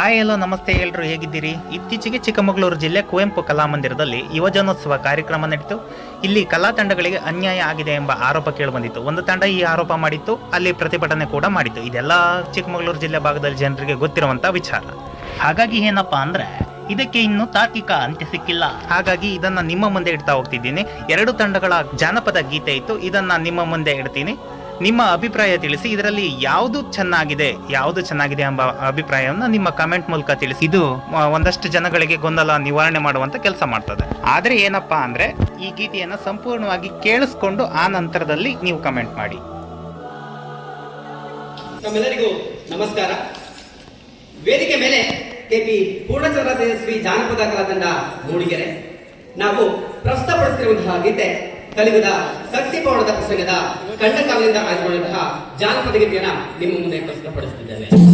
Hi, ಎಲ್ಲೋ ನಮಸ್ತೆ ಎಲ್ರು ಹೇಗಿದ್ದೀರಿ? ಇತ್ತೀಚೆಗೆ ಚಿಕ್ಕಮಗಳೂರು ಜಿಲ್ಲೆ ಕುವೆಂಪು ಕಲಾಮಂದಿರದಲ್ಲಿ ಯುವಜನೋತ್ಸವ ಕಾರ್ಯಕ್ರಮ ನಡೀತು. ಇಲ್ಲಿ ಕಲಾ ತಂಡಗಳಿಗೆ ಅನ್ಯಾಯ ಆಗಿದೆ ಎಂಬ ಆರೋಪ ಕೇಳಿಬಂದಿತ್ತು ಒಂದು ತಂಡ ಈ ಆರೋಪ ಮಾಡಿತ್ತು. ಅಲ್ಲಿ ಪ್ರತಿಭಟನೆ ಕೂಡ ಮಾಡಿತ್ತು. ಇದೆಲ್ಲ ಚಿಕ್ಕಮಗಳೂರು ಜಿಲ್ಲೆ ಭಾಗದಲ್ಲಿ ಜನರಿಗೆ ಗೊತ್ತಿರುವಂತ ವಿಚಾರ. ಹಾಗಾಗಿ ಏನಪ್ಪಾ ಅಂದ್ರೆ ಇದಕ್ಕೆ ಇನ್ನು ತಾರ್ಕಿಕ ಅಂತ್ಯ ಸಿಕ್ಕಿಲ್ಲ. ಹಾಗಾಗಿ ಇದನ್ನ ನಿಮ್ಮ ಮುಂದೆ ಇಡ್ತಾ ಹೋಗ್ತಿದ್ದೀನಿ. ಎರಡು ತಂಡಗಳ ಜಾನಪದ ಗೀತೆ ಇತ್ತು. ಇದನ್ನ ನಿಮ್ಮ ಮುಂದೆ ಇಡ್ತೀನಿ. ನಿಮ್ಮ ಅಭಿಪ್ರಾಯ ತಿಳಿಸಿ. ಇದರಲ್ಲಿ ಯಾವುದು ಚೆನ್ನಾಗಿದೆ ಯಾವುದು ಚೆನ್ನಾಗಿದೆ ಎಂಬ ಅಭಿಪ್ರಾಯವನ್ನು ನಿಮ್ಮ ಕಮೆಂಟ್ ಮೂಲಕ ತಿಳಿಸಿ. ಇದು ಒಂದಷ್ಟು ಜನಗಳಿಗೆ ಗೊಂದಲ ನಿವಾರಣೆ ಮಾಡುವಂತ ಕೆಲಸ ಮಾಡ್ತದೆ. ಆದರೆ ಏನಪ್ಪಾ ಅಂದ್ರೆ ಈ ಗೀತೆಯನ್ನು ಸಂಪೂರ್ಣವಾಗಿ ಕೇಳಿಸ್ಕೊಂಡು ಆ ನಂತರದಲ್ಲಿ ನೀವು ಕಮೆಂಟ್ ಮಾಡಿ. ನಮ್ಮೆಲ್ಲರಿಗೂ ನಮಸ್ಕಾರ. ವೇದಿಕೆ ಮೇಲೆ ಕೆಪಿ ಪೂರ್ಣಚಂದ್ರ ತೇಜಸ್ವಿ ಜಾನಪದ ಕಲಾ ತಂಡ ಮೂಡಿಗೆರೆ. ನಾವು ಪ್ರಸ್ತುತಪಡಿಸುತ್ತಿರುವಂತಹ ಗೀತೆ ಕಲಿಯುಗದ ಶಕ್ತಿ ಪೌಣದ ಪ್ರಸಂಗದ ಕಂಡಕಾಲದಿಂದ ಆಯ್ದುಕೊಂಡಂತಹ ಜಾನಪದ ಗೀತೆಯನ್ನ ನಿಮ್ಮ ಮುಂದೆ ಪ್ರಸ್ತುತಪಡಿಸುತ್ತಿದ್ದೇವೆ.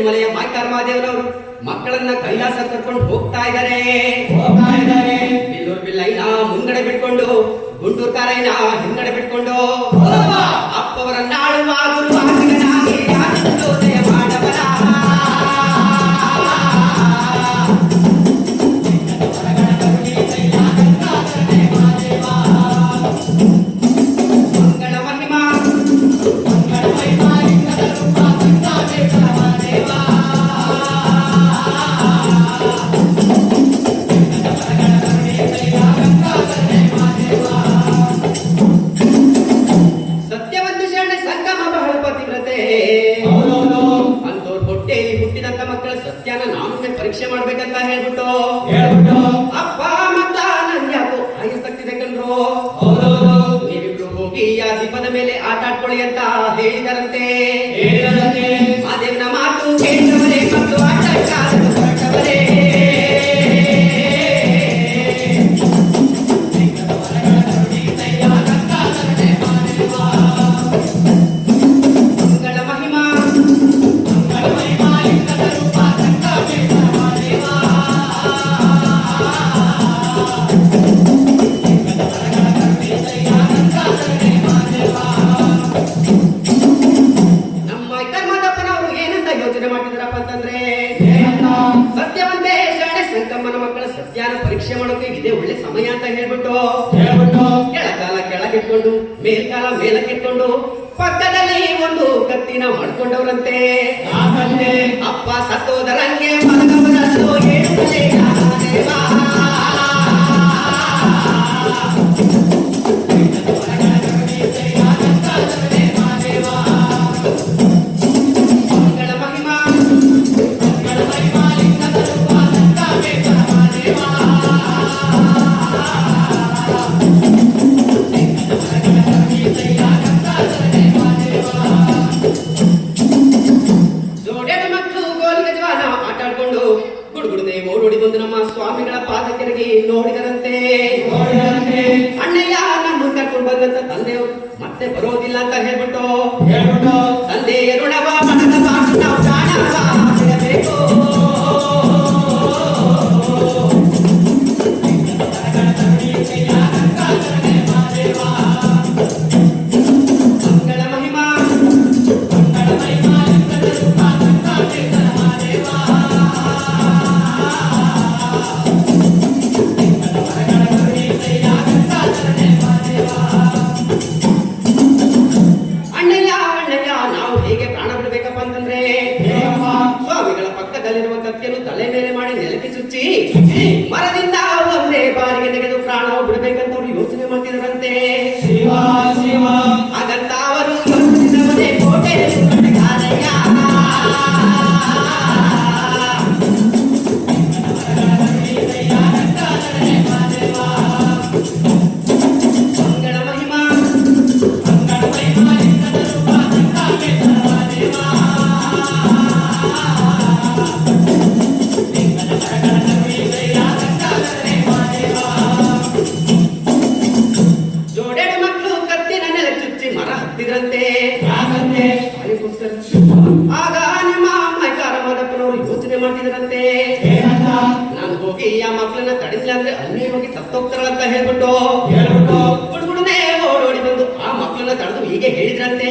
ಎಪ್ಪತ್ತೇಳು ಮಲೆಯ ಮಾಯ್ತಾರ ಮಹಾದೇವರವರು ಮಕ್ಕಳನ್ನ ಕೈಲಾಸ ಕರ್ಕೊಂಡು ಹೋಗ್ತಾ ಇದ್ದಾರೆ. ಬಿಲ್ಲೂರ್ ಬಿಲ್ಲೈನ ಮುಂದಡೆ ಬಿಟ್ಕೊಂಡು ಗುಂಡೂರ್ ಕಾರೈನ ಹಿಂದಡೆ ಬಿಟ್ಕೊಂಡು ಅಪ್ಪವರನ್ನ ಆಳುವ ಪರೀಕ್ಷೆ ಮಾಡ್ಬೇಕಂತ ಹೇಳ್ಬಿಟ್ಟು. ಅಪ್ಪ ಮತ್ತ ನನ್ ಯಾಕೋ ಆಯಸಕ್ತಿ ಬೇಕಂದ್ರು. ನೀವಿಬ್ರು ಹೋಗಿ ಆ ದೀಪದ ಮೇಲೆ ಆಟ ಆಡ್ಕೊಳ್ಳಿ ಅಂತ ಹೇಳಿದರಂತೆ. ಮಾದೇವನ ಕೆಳಗಿಟ್ಕೊಂಡು ಮೇಲ್ಕಾಲ ಮೇಲಕ್ಕಿಟ್ಕೊಂಡು ಪಕ್ಕದಲ್ಲಿ ಒಂದು ಕತ್ತಿನ ಮಾಡ್ಕೊಂಡವ್ರಂತೆ. ಅಪ್ಪ ಸತ್ತೋದರಂಗೆ ಮಲಗವರಲ್ಲೋ ಏಳುಮಲೆ ಬಿಡಬೇಕಪ್ಪ ಅಂತಂದ್ರೆ ಸ್ವಾಮಿಗಳ ಪಕ್ಕದಲ್ಲಿರುವ ಕತ್ತಿಯನ್ನು ತಲೆ ಮೇಲೆ ಮಾಡಿ ನೆಲಕ್ಕೆ ಚುಚ್ಚಿ ಮರದಿಂದ ಒಂದೇ ಬಾರಿಗೆ ತೆಗೆದು ಪ್ರಾಣ ಬಿಡಬೇಕಂತ ಅವರು ಯೋಚನೆ ಮಾಡ್ತಿದ್ರಂತೆ ನಾನು ಈ ಆ ಮಕ್ಕಳನ್ನ ತಡಿಲಿಲ್ಲ ಅಂದ್ರೆ ಅಲ್ಲೇ ಹೋಗಿ ಸತ್ತೋಗ್ತಾರಂತ ಹೇಳ್ಬಿಟ್ಟು ಹುಡುಗುಡನೆ ಓಡೋಡಿ ಬಂದು ಆ ಮಕ್ಕಳನ್ನ ತಡೆದು ಹೀಗೆ ಹೇಳಿದ್ರಂತೆ.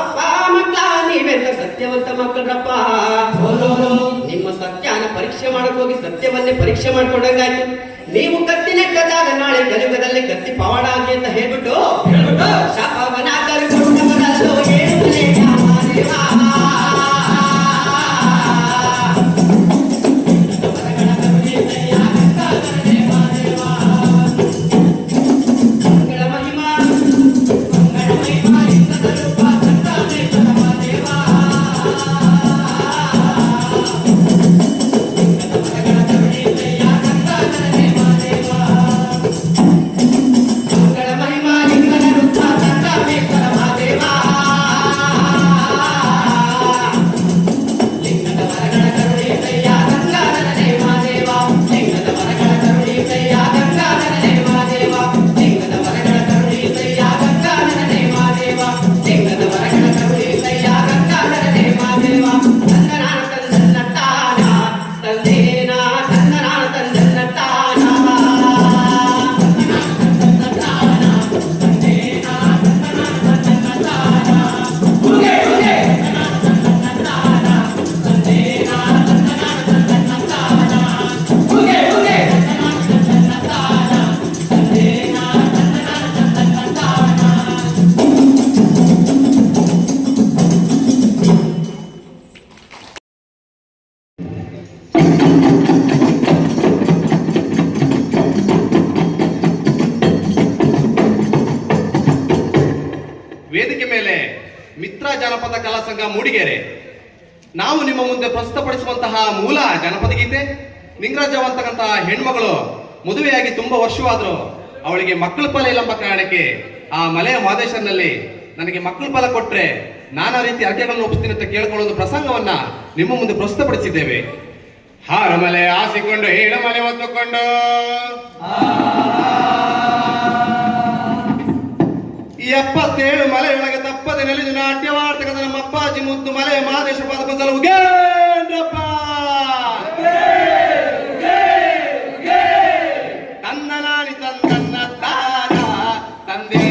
ಅಪ್ಪ ಮಕ್ಕಳ ನೀವೆಲ್ಲ ಸತ್ಯವಂತ ಮಕ್ಕಳಪ್ಪ. ನಿಮ್ಮ ಸತ್ಯನ ಪರೀಕ್ಷೆ ಮಾಡಕ್ ಹೋಗಿ ಸತ್ಯವನ್ನೇ ಪರೀಕ್ಷೆ ಮಾಡ್ಕೊಂಡಂಗಾಯ್ತು. ನೀವು ಕತ್ತಿ ನೆಟ್ಟದಾಗ ನಾಳೆ ಕಲಿಯುಗದಲ್ಲಿ ಕತ್ತಿ ಪವಾಡ ಆಗಿ ಅಂತ ಹೇಳ್ಬಿಟ್ಟು ಶಾಪವನ ಕಲ್ಕೊಂಡವರಲ್ಲೋ ಏಳುವುದೇ ವೇದಿಕೆ ಮೇಲೆ ಮಿತ್ರ ಜಾನಪದ ಕಲಾ ಸಂಘ ಮೂಡಿಗೆರೆ. ನಾವು ನಿಮ್ಮ ಮುಂದೆ ಪ್ರಸ್ತುತಪಡಿಸುವಂತಹ ಮೂಲ ಜಾನಪದ ಗೀತೆ ನಿಂಗರಾಜವ್ ಅಂತಕ್ಕಂತಹ ಹೆಣ್ಮಗಳು ಮದುವೆಯಾಗಿ ತುಂಬಾ ವರ್ಷವಾದ್ರು ಅವಳಿಗೆ ಮಕ್ಕಳ ಫಲ ಇಲ್ಲ ಎಂಬ ಕಾರಣಕ್ಕೆ ಆ ಮಲೆಯ ಮಾದೇಶ್ವರನಲ್ಲಿ ನನಗೆ ಮಕ್ಕಳ ಫಲ ಕೊಟ್ರೆ ನಾನಾ ರೀತಿ ಅರ್ಘ್ಯಗಳನ್ನು ಒಪ್ಪಿಸ್ತೀನಿ ಅಂತ ಕೇಳ್ಕೊಳ್ಳೋ ಪ್ರಸಂಗವನ್ನ ನಿಮ್ಮ ಮುಂದೆ ಪ್ರಸ್ತುತಪಡಿಸಿದ್ದೇವೆ. ಹಾರಮಲೆ ಆಸಿಕೊಂಡು ಹೇಳಮಲೆ ಈ ಎಪ್ಪತ್ತೇಳು ಮಲೆ ಒಳಗೆ ತಪ್ಪದೆ ನೆಲೆದು ನಾಟ್ಯವಾರ್ತಕದ ನಮ್ಮ ಅಪ್ಪಾಜಿ ಮುದ್ದು ಮಲೆ ಮಾದೇಶ ಪದ ಪದಲು ಉಗೇಂದ್ರಪ್ಪ. ತಂದನಾನಿ ತಂದನ್ನ ತಾರ ತಂದೆ